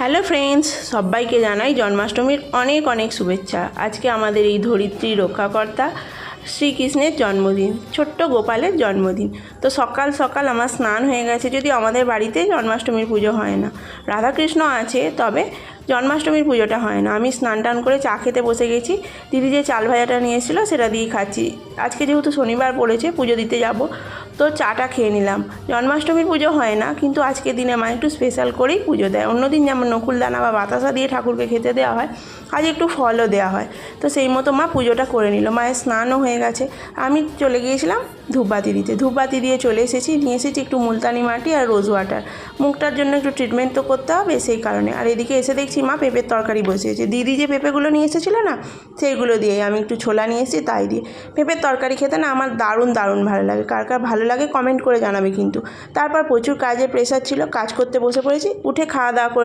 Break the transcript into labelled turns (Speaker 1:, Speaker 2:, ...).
Speaker 1: Hello friends, সবাইকে জানাই জন্মাষ্টমীর অনেক অনেক শুভেচ্ছা। আজকে আমাদের এই ধরিত্রী রক্ষাকর্তা শ্রীকৃষ্ণের জন্মদিন, ছোট্ট গোপালের জন্মদিন। তো সকাল সকাল আমার স্নান হয়ে গেছে, যদি আমাদের বাড়িতে জন্মাষ্টমীর পুজো হয় না। রাধাকৃষ্ণ আছে, তবে জন্মাষ্টমীর পুজোটা হয় না। আমি স্নান টান করে চা খেতে বসে গেছি। দিদি যে চাল ভাজাটা নিয়ে এসেছিল, সেটা দিয়েই খাচ্ছি। আজকে যেহেতু শনিবার পড়েছে, পুজো দিতে যাব। তো চাটা খেয়ে নিলাম। জন্মাষ্টমীর পুজো হয় না, কিন্তু আজকে দিনে মা একটু স্পেশাল করেই পুজো দেয়। অন্যদিন যেমন নকুলদানা বা বাতাসা দিয়ে ঠাকুরকে খেতে দেওয়া হয়, আজ একটু ফলও দেওয়া হয়। তো সেই মতো মা পুজোটা করে নিল। মায়ের স্নানও হয়ে গেছে। আমি চলে গিয়েছিলাম ধূপবাতি দিতে। ধূপবাতি দিয়ে চলে এসেছি, নিয়ে এসেছি একটু মুলতানি মাটি আর রোজ ওয়াটার মুখটার জন্য একটু ট্রিটমেন্ট তো করতে হবে সেই কারণে। আর এদিকে এসে দেখছি মা পেঁপের তরকারি বসিয়েছে দিদি যে পেঁপেগুলো নিয়ে এসেছিল না, সেইগুলো দিয়ে আমি একটু ছোলা নিয়ে এসেছি, তাই দিয়ে। পেঁপের তরকারি খেতে না আমার দারুণ দারুণ ভালো লাগে। কার কার ভালো লাগে কমেন্ট করে জানাবে কিন্তু। তারপর প্রচুর কাজের প্রেশার ছিল, কাজ করতে বসে পড়েছি, উঠে খাওয়া দাওয়া করে